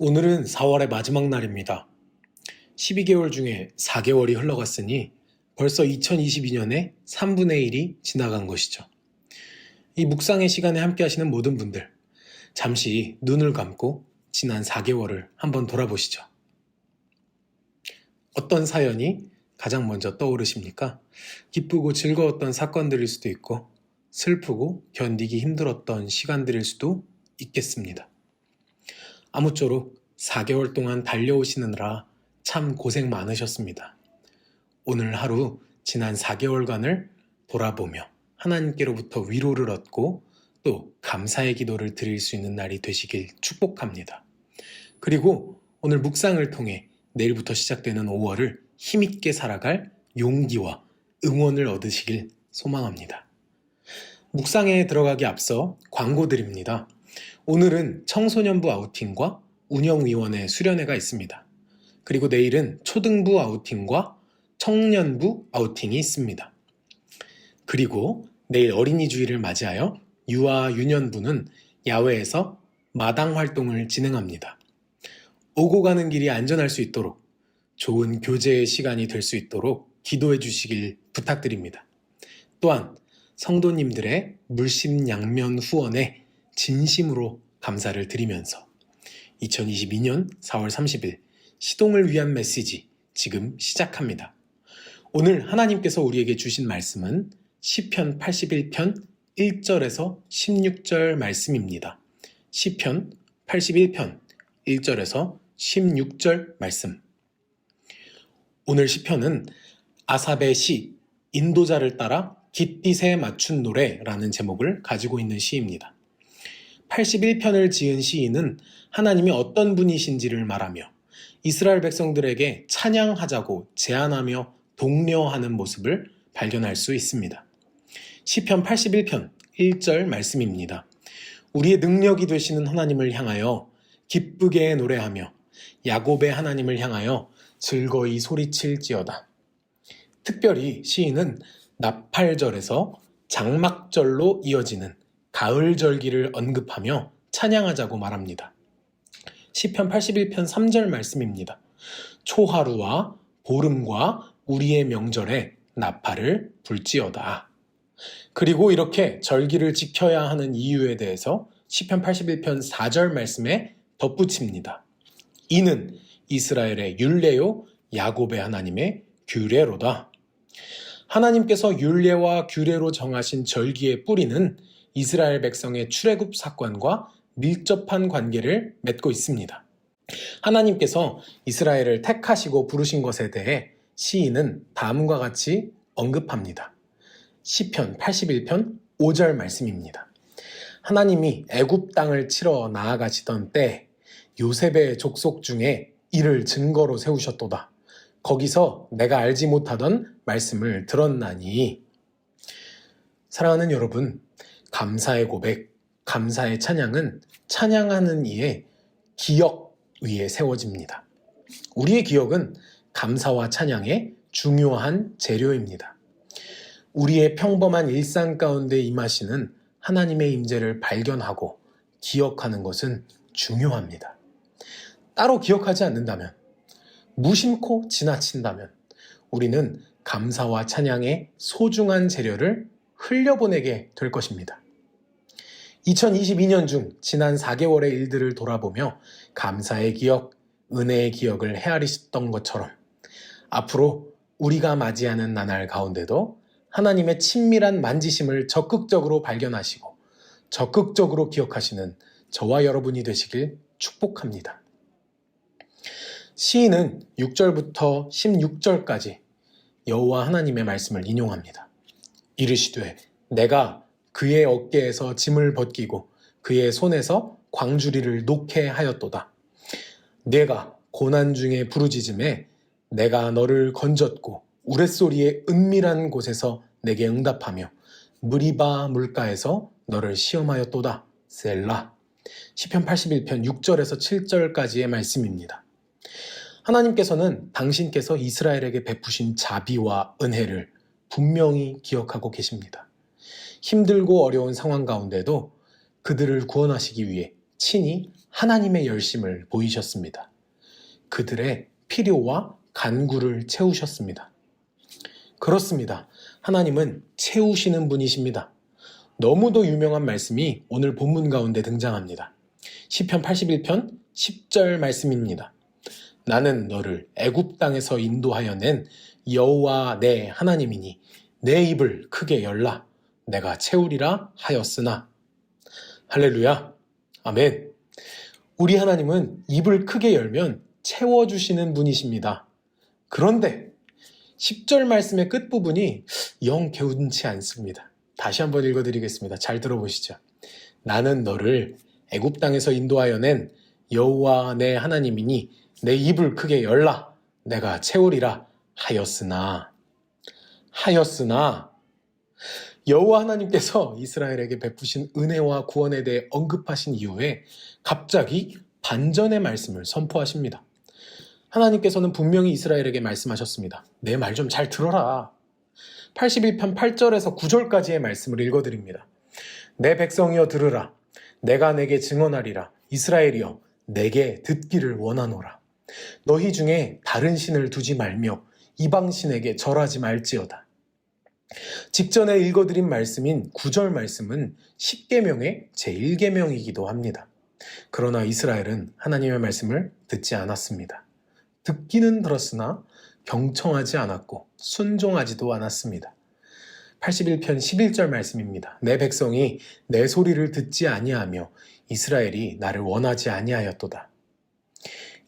오늘은 4월의 마지막 날입니다. 12개월 중에 4개월이 흘러갔으니 벌써 2022년의 3분의 1이 지나간 것이죠. 이 묵상의 시간에 함께 하시는 모든 분들, 잠시 눈을 감고 지난 4개월을 한번 돌아보시죠. 어떤 사연이 가장 먼저 떠오르십니까? 기쁘고 즐거웠던 사건들일 수도 있고, 슬프고 견디기 힘들었던 시간들일 수도 있겠습니다. 아무쪼록 4개월 동안 달려오시느라 참 고생 많으셨습니다. 오늘 하루 지난 4개월간을 돌아보며 하나님께로부터 위로를 얻고 또 감사의 기도를 드릴 수 있는 날이 되시길 축복합니다. 그리고 오늘 묵상을 통해 내일부터 시작되는 5월을 힘있게 살아갈 용기와 응원을 얻으시길 소망합니다. 묵상에 들어가기 앞서 광고 드립니다. 오늘은 청소년부 아우팅과 운영위원회 수련회가 있습니다. 그리고 내일은 초등부 아우팅과 청년부 아우팅이 있습니다. 그리고 내일 어린이 주일을 맞이하여 유아 유년부는 야외에서 마당 활동을 진행합니다. 오고 가는 길이 안전할 수 있도록 좋은 교제의 시간이 될 수 있도록 기도해 주시길 부탁드립니다. 또한 성도님들의 물심양면 후원에 진심으로 감사를 드리면서 2022년 4월 30일 시동을 위한 메시지 지금 시작합니다. 오늘 하나님께서 우리에게 주신 말씀은 시편 81편 1절에서 16절 말씀입니다. 시편 81편 1절에서 16절 말씀. 오늘 시편은 아삽의 시 인도자를 따라 깃빛에 맞춘 노래라는 제목을 가지고 있는 시입니다. 81편을 지은 시인은 하나님이 어떤 분이신지를 말하며 이스라엘 백성들에게 찬양하자고 제안하며 독려하는 모습을 발견할 수 있습니다. 시편 81편 1절 말씀입니다. 우리의 능력이 되시는 하나님을 향하여 기쁘게 노래하며 야곱의 하나님을 향하여 즐거이 소리칠지어다. 특별히 시인은 나팔절에서 장막절로 이어지는 가을 절기를 언급하며 찬양하자고 말합니다. 시편 81편 3절 말씀입니다. 초하루와 보름과 우리의 명절에 나팔을 불지어다. 그리고 이렇게 절기를 지켜야 하는 이유에 대해서 시편 81편 4절 말씀에 덧붙입니다. 이는 이스라엘의 율례요 야곱의 하나님의 규례로다. 하나님께서 율례와 규례로 정하신 절기의 뿌리는 이스라엘 백성의 출애굽 사건과 밀접한 관계를 맺고 있습니다. 하나님께서 이스라엘을 택하시고 부르신 것에 대해 시인은 다음과 같이 언급합니다. 시편 81편 5절 말씀입니다. 하나님이 애굽 땅을 치러 나아가시던 때 요셉의 족속 중에 이를 증거로 세우셨도다. 거기서 내가 알지 못하던 말씀을 들었나니 사랑하는 여러분, 감사의 고백, 감사의 찬양은 찬양하는 이의 기억 위에 세워집니다. 우리의 기억은 감사와 찬양의 중요한 재료입니다. 우리의 평범한 일상 가운데 임하시는 하나님의 임재를 발견하고 기억하는 것은 중요합니다. 따로 기억하지 않는다면, 무심코 지나친다면, 우리는 감사와 찬양의 소중한 재료를 흘려보내게 될 것입니다. 2022년 중 지난 4개월의 일들을 돌아보며 감사의 기억, 은혜의 기억을 헤아리셨던 것처럼 앞으로 우리가 맞이하는 나날 가운데도 하나님의 친밀한 만지심을 적극적으로 발견하시고 적극적으로 기억하시는 저와 여러분이 되시길 축복합니다. 시인은 6절부터 16절까지 여호와 하나님의 말씀을 인용합니다. 이르시되 내가 그의 어깨에서 짐을 벗기고 그의 손에서 광주리를 놓게 하였도다. 내가 고난 중에 부르짖음에 내가 너를 건졌고 우레소리의 은밀한 곳에서 내게 응답하며 무리바 물가에서 너를 시험하였도다. 셀라. 시편 81편 6절에서 7절까지의 말씀입니다. 하나님께서는 당신께서 이스라엘에게 베푸신 자비와 은혜를 분명히 기억하고 계십니다. 힘들고 어려운 상황 가운데도 그들을 구원하시기 위해 친히 하나님의 열심을 보이셨습니다. 그들의 필요와 간구를 채우셨습니다. 그렇습니다. 하나님은 채우시는 분이십니다. 너무도 유명한 말씀이 오늘 본문 가운데 등장합니다. 시편 81편 10절 말씀입니다. 나는 너를 애굽 땅에서 인도하여 낸 여호와 내 하나님이니 내 입을 크게 열라 내가 채우리라 하였으나 할렐루야 아멘 우리 하나님은 입을 크게 열면 채워주시는 분이십니다. 그런데 10절 말씀의 끝부분이 영 개운치 않습니다. 다시 한번 읽어드리겠습니다. 잘 들어보시죠. 나는 너를 애굽 땅에서 인도하여 낸 여호와 내 하나님이니 내 입을 크게 열라 내가 채우리라 하였으나 하였으나 여호와 하나님께서 이스라엘에게 베푸신 은혜와 구원에 대해 언급하신 이후에 갑자기 반전의 말씀을 선포하십니다. 하나님께서는 분명히 이스라엘에게 말씀하셨습니다. 내 말 좀 잘 들어라. 81편 8절에서 9절까지의 말씀을 읽어드립니다. 내 백성이여 들으라. 내가 내게 증언하리라. 이스라엘이여 내게 듣기를 원하노라. 너희 중에 다른 신을 두지 말며 이방 신에게 절하지 말지어다. 직전에 읽어드린 말씀인 9절 말씀은 10계명의 제1계명이기도 합니다. 그러나 이스라엘은 하나님의 말씀을 듣지 않았습니다. 듣기는 들었으나 경청하지 않았고 순종하지도 않았습니다. 81편 11절 말씀입니다. 내 백성이 내 소리를 듣지 아니하며 이스라엘이 나를 원하지 아니하였도다.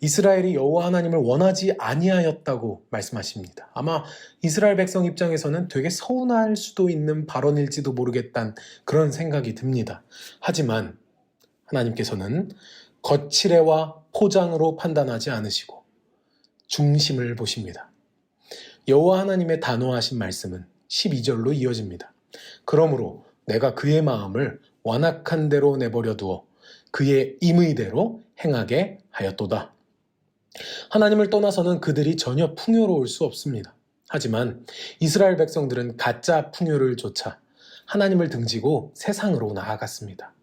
이스라엘이 여호와 하나님을 원하지 아니하였다고 말씀하십니다. 아마 이스라엘 백성 입장에서는 되게 서운할 수도 있는 발언일지도 모르겠다는 그런 생각이 듭니다. 하지만 하나님께서는 거칠애와 포장으로 판단하지 않으시고 중심을 보십니다. 여호와 하나님의 단호하신 말씀은 12절로 이어집니다. 그러므로 내가 그의 마음을 완악한 대로 내버려 두어 그의 임의대로 행하게 하였도다. 하나님을 떠나서는 그들이 전혀 풍요로울 수 없습니다. 하지만 이스라엘 백성들은 가짜 풍요를 쫓아 하나님을 등지고 세상으로 나아갔습니다.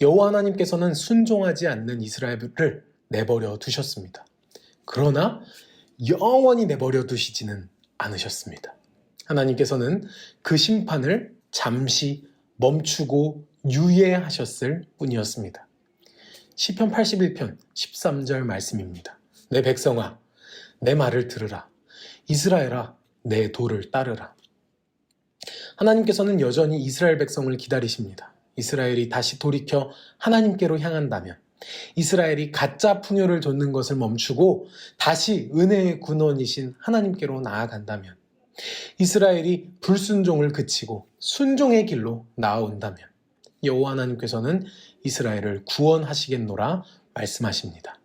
여호와 하나님께서는 순종하지 않는 이스라엘을 내버려 두셨습니다. 그러나 영원히 내버려 두시지는 않으셨습니다. 하나님께서는 그 심판을 잠시 멈추고 유예하셨을 뿐이었습니다. 시편 81편 13절 말씀입니다. 내 백성아, 내 말을 들으라. 이스라엘아, 내 도를 따르라. 하나님께서는 여전히 이스라엘 백성을 기다리십니다. 이스라엘이 다시 돌이켜 하나님께로 향한다면, 이스라엘이 가짜 풍요를 좇는 것을 멈추고 다시 은혜의 군원이신 하나님께로 나아간다면, 이스라엘이 불순종을 그치고 순종의 길로 나아온다면, 여호와 하나님께서는 이스라엘을 구원하시겠노라 말씀하십니다.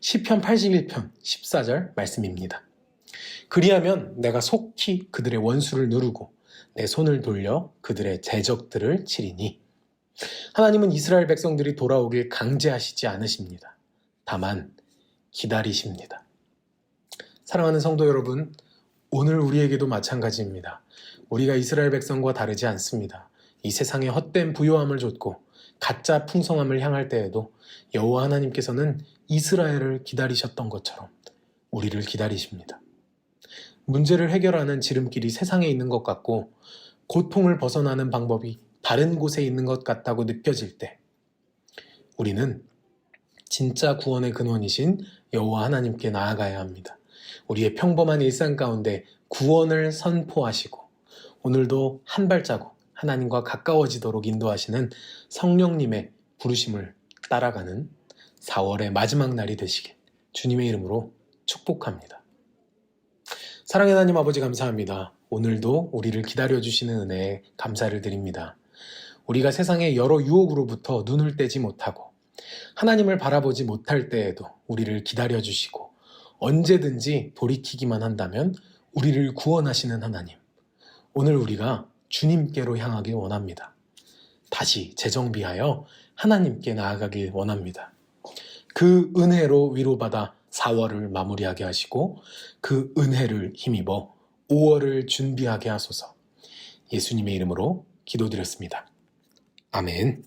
시편 81편 14절 말씀입니다. 그리하면 내가 속히 그들의 원수를 누르고 내 손을 돌려 그들의 대적들을 치리니 하나님은 이스라엘 백성들이 돌아오길 강제하시지 않으십니다. 다만 기다리십니다. 사랑하는 성도 여러분, 오늘 우리에게도 마찬가지입니다. 우리가 이스라엘 백성과 다르지 않습니다. 이 세상에 헛된 부요함을 좇고 가짜 풍성함을 향할 때에도 여호와 하나님께서는 이스라엘을 기다리셨던 것처럼 우리를 기다리십니다. 문제를 해결하는 지름길이 세상에 있는 것 같고 고통을 벗어나는 방법이 다른 곳에 있는 것 같다고 느껴질 때 우리는 진짜 구원의 근원이신 여호와 하나님께 나아가야 합니다. 우리의 평범한 일상 가운데 구원을 선포하시고 오늘도 한 발자국 하나님과 가까워지도록 인도하시는 성령님의 부르심을 따라가는 4월의 마지막 날이 되시길 주님의 이름으로 축복합니다. 사랑의 하나님 아버지 감사합니다. 오늘도 우리를 기다려주시는 은혜에 감사를 드립니다. 우리가 세상의 여러 유혹으로부터 눈을 떼지 못하고 하나님을 바라보지 못할 때에도 우리를 기다려주시고 언제든지 돌이키기만 한다면 우리를 구원하시는 하나님. 오늘 우리가 주님께로 향하길 원합니다. 다시 재정비하여 하나님께 나아가길 원합니다. 그 은혜로 위로받아 4월을 마무리하게 하시고 그 은혜를 힘입어 5월을 준비하게 하소서 예수님의 이름으로 기도드렸습니다. 아멘.